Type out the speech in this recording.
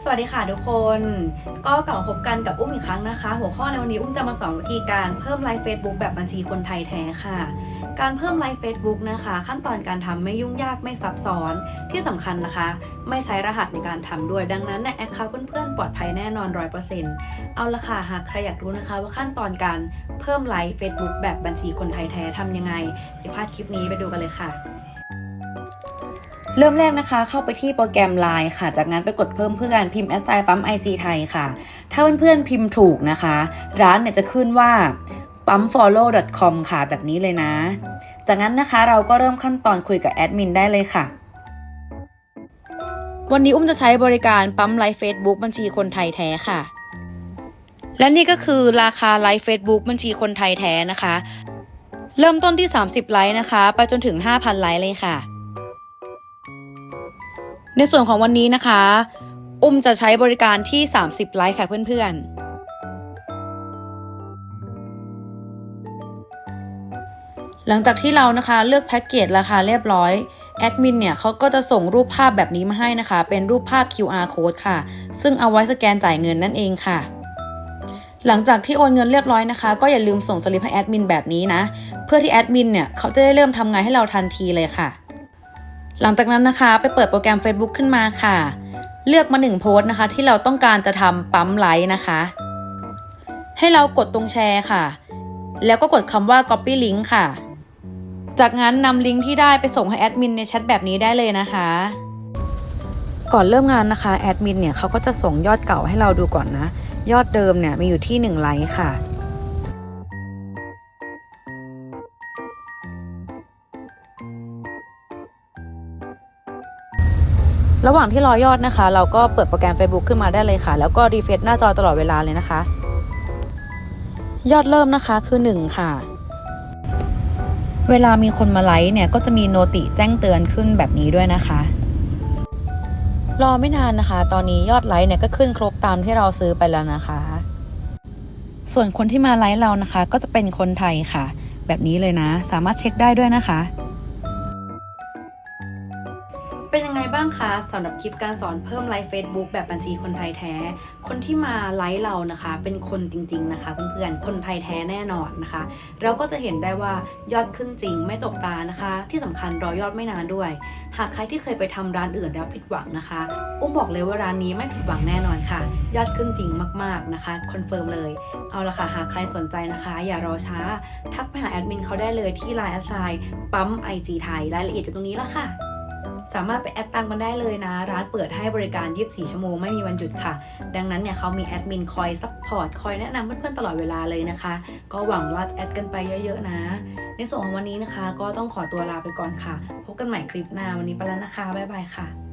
สวัสดีค่ะทุกคน ก็กลับมาพบกันกับอุ้มอีกครั้งนะคะ หัวข้อในวันนี้อุ้มจะมาสอนวิธีการเพิ่มไลฟ์ Facebook แบบบัญชีคนไทยแท้ค่ะ การเพิ่มไลฟ์ Facebook นะคะ ขั้นตอนการทำไม่ยุ่งยากไม่ซับซ้อนที่สำคัญนะคะ ไม่ใช้รหัสในการทำด้วย ดังนั้นในแอคเคาท์เพื่อนๆปลอดภัยแน่นอน100%เอาละค่ะหากใครอยากรู้นะคะ ว่าขั้นตอนการเพิ่มไลฟ์ Facebook แบบบัญชีคนไทยแท้ทำยังไงเดี๋ยวพลาดคลิปนี้ไปดูกันเลยค่ะ เริ่มแรกนะคะ เข้าไปที่โปรแกรม Line ค่ะ จากนั้นไปกดเพิ่มเพื่อนพิมพ์ s i ปั๊ม IG ไทยค่ะ ถ้าเพื่อนๆพิมพ์ถูกนะคะ ร้านเนี่ยจะขึ้นว่าปั๊ม follow com ค่ะแบบนี้เลยนะ จากนั้นนะคะเราก็เริ่มขั้นตอนคุยกับแอดมินได้เลยค่ะ วันนี้อุ้มจะใช้บริการปั๊มไลฟ์ Facebook บัญชีคนไทยแท้ค่ะ และนี่ก็คือราคาไลฟ์ Facebook บัญชีคนไทยแท้นะคะ เริ่มต้นที่ 30 ไลค์นะคะ ไปจนถึง 5,000 ไลค์เลยค่ะ ในส่วนของวันนี้นะคะ อุ้มจะใช้บริการที่ 30 ไลค์ค่ะเพื่อนๆ หลังจากที่เรานะคะเลือกแพ็กเกจราคาเรียบร้อย แอดมินเนี่ยเขาก็จะส่งรูปภาพแบบนี้มาให้นะคะ เป็นรูปภาพ QR code ค่ะ ซึ่งเอาไว้สแกนจ่ายเงินนั่นเองค่ะหลังจากที่โอนเงินเรียบร้อยนะคะ ก็อย่าลืมส่งสลิปให้แอดมินแบบนี้นะ เพื่อที่แอดมินเนี่ยเขาจะได้เริ่มทำงานให้เราทันทีเลยค่ะ หลังจากนั้นนะคะ ไปเปิดโปรแกรม Facebook ขึ้นมาค่ะ เลือกมาหนึ่งโพสต์นะคะ ที่เราต้องการจะทำปั๊มไลค์นะคะ ให้เรากดตรงแชร์ค่ะ แล้วก็กดคำว่า copy link ค่ะ จากนั้นนำลิงก์ที่ได้ไปส่งให้แอดมินในแชทแบบนี้ได้เลยนะคะ ก่อนเริ่มงานนะคะแอดมินเนี่ยเขาก็จะส่งยอดเก่าให้เราดูก่อนนะ ยอดเดิมเนี่ยมีอยู่ที่1ไลค์ค่ะ ระหว่างที่รอยอดนะคะ เราก็เปิดโปรแกรม Facebook ขึ้นมาได้เลยค่ะ แล้วก็รีเฟรชหน้าจอตลอดเวลาเลยนะคะ ยอดเริ่มนะคะคือ 1 ค่ะ เวลามีคนมาไลค์เนี่ยก็จะมีโนติแจ้งเตือนขึ้นแบบนี้ด้วยนะคะ รอไม่นานนะคะ ตอนนี้ยอดไลค์เนี่ยก็ขึ้นครบตามที่เราซื้อไปแล้วนะคะ ส่วนคนที่มาไลค์เรานะคะ ก็จะเป็นคนไทยค่ะ แบบนี้เลยนะ สามารถเช็คได้ด้วยนะคะ เป็นยังไงบ้างคะสำหรับคลิปการสอนเพิ่มไลฟ์ Facebook แบบบัญชีคนไทยแท้ คนที่มาไลฟ์เรานะคะ เป็นคนจริงๆนะคะเพื่อนๆคนไทยแท้แน่นอนนะคะ เราก็จะเห็นได้ว่ายอดขึ้นจริงไม่จบตานะคะ ที่สำคัญรอยอดไม่นานด้วย หากใครที่เคยไปทำร้านอื่นแล้วผิดหวังนะคะ อุ้มบอกเลยว่าร้านนี้ไม่ผิดหวังแน่นอนค่ะ ยอดขึ้นจริงมากๆนะคะคอนเฟิร์มเลยเอาละค่ะหากใครสนใจนะคะ อย่ารอช้า ทักไปหาแอดมินเขาได้เลยที่ Line แอดไซปั๊ม IG ไทยรายละเอียดอยู่ตรงนี้ละค่ะ สามารถไปแอดตังกันได้เลยนะ ร้านเปิดให้บริการ 24 ชั่วโมง ไม่มีวันหยุดค่ะ ดังนั้นเนี่ยเขามีแอดมินคอยซัพพอร์ตคอยแนะนำเพื่อนๆตลอดเวลาเลยนะคะ ก็หวังว่าแอดกันไปเยอะๆนะ ในส่วนของวันนี้นะคะ ก็ต้องขอตัวลาไปก่อนค่ะ พบกันใหม่คลิปหน้าวันนี้ไปแล้วนะคะบ๊ายบายค่ะ